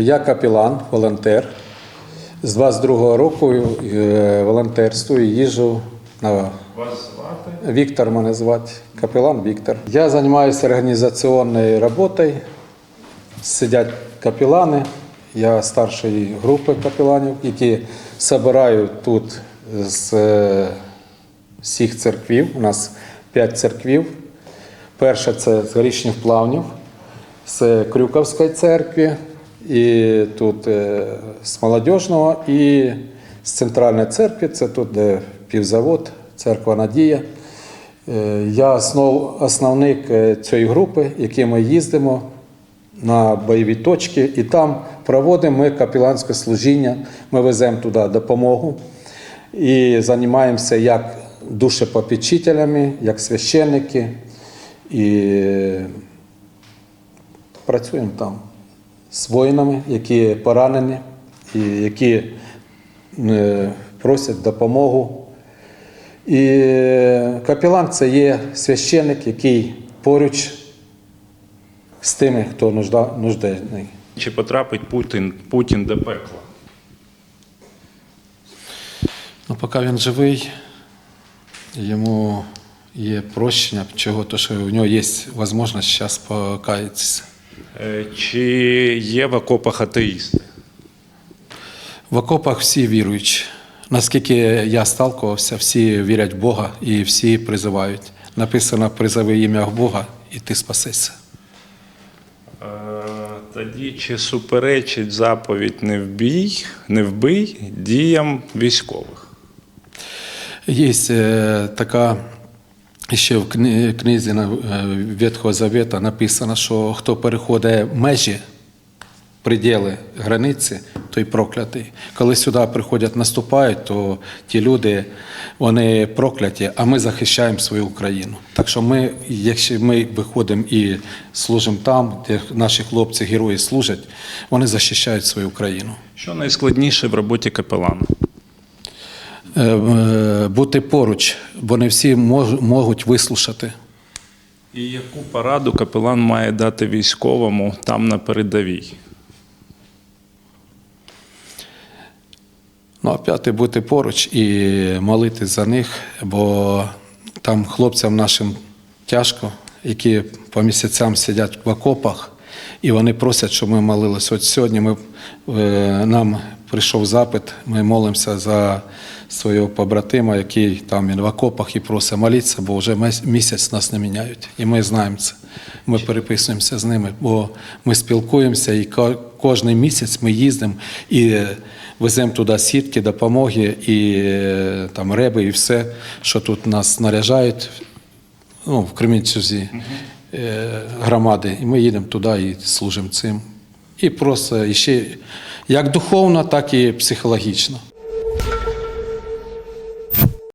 Я капелан, волонтер. З 22-го року е, волонтерствую, їжджу на Вас звати? Віктор мене звати, капелан Віктор. Я займаюся організаційною роботою. Сидять капелани. Я старшої групи капеланів, які збирають тут з е, всіх церквів. У нас п'ять церквів. Перша це з Горішніх Плавнів, з Крюковської церкви, і тут е, з молодіжного, і з центральної церкви, це тут, де півзавод, церква Надія. Е, Я основ, основник е, цієї групи, які ми їздимо на бойові точки, і там проводимо ми капеланське служіння, ми веземо туди допомогу і займаємося як душепопечителями, як священники, і працюємо там з воїнами, які поранені, і які е, просять допомогу. І капелан це є священник, який поруч з тими, хто нужда, нужденний. Чи потрапить Путін, Путін до пекла? Ну, поки він живий, йому є прощення, чого, то що у нього є можливість зараз покаятися. Е, Чи є в окопах атеїсти? В окопах всі віруючі. Наскільки я сталкувався, всі вірять в Бога і всі призивають. Написано призови ім'я Бога, і ти спасешся. Е, Тоді чи суперечить заповідь не вбій, не вбий діям військових? Є е, така ще в кни- книзі е, Ветхого Завета написано, що хто переходить межі, приділи границі, той проклятий. Коли сюди приходять, наступають, то ті люди вони прокляті, а ми захищаємо свою Україну. Так що ми, якщо ми виходимо і служимо там, де наші хлопці, герої служать, вони захищають свою Україну. Що найскладніше в роботі капелана? Е, е, Бути поруч, вони всі можуть вислушати. І яку пораду капелан має дати військовому там на передовій? Ну, а п'яте бути поруч і молити за них, бо там хлопцям нашим тяжко, які по місяцям сидять в окопах, і вони просять, щоб ми молилися. От сьогодні ми, е, нам прийшов запит, ми молимося за свого побратима, який там він в окопах і просить молитися, бо вже місяць нас не міняють. І ми знаємо це. Ми переписуємося з ними, бо ми спілкуємося і кожен місяць ми їздимо і веземо туди сітки, допомоги, і е, там реби, і все, що тут нас снаряжають ну, в Кремінчузі громади. І ми їдемо туди і служимо цим. І просто і ще як духовно, так і психологічно.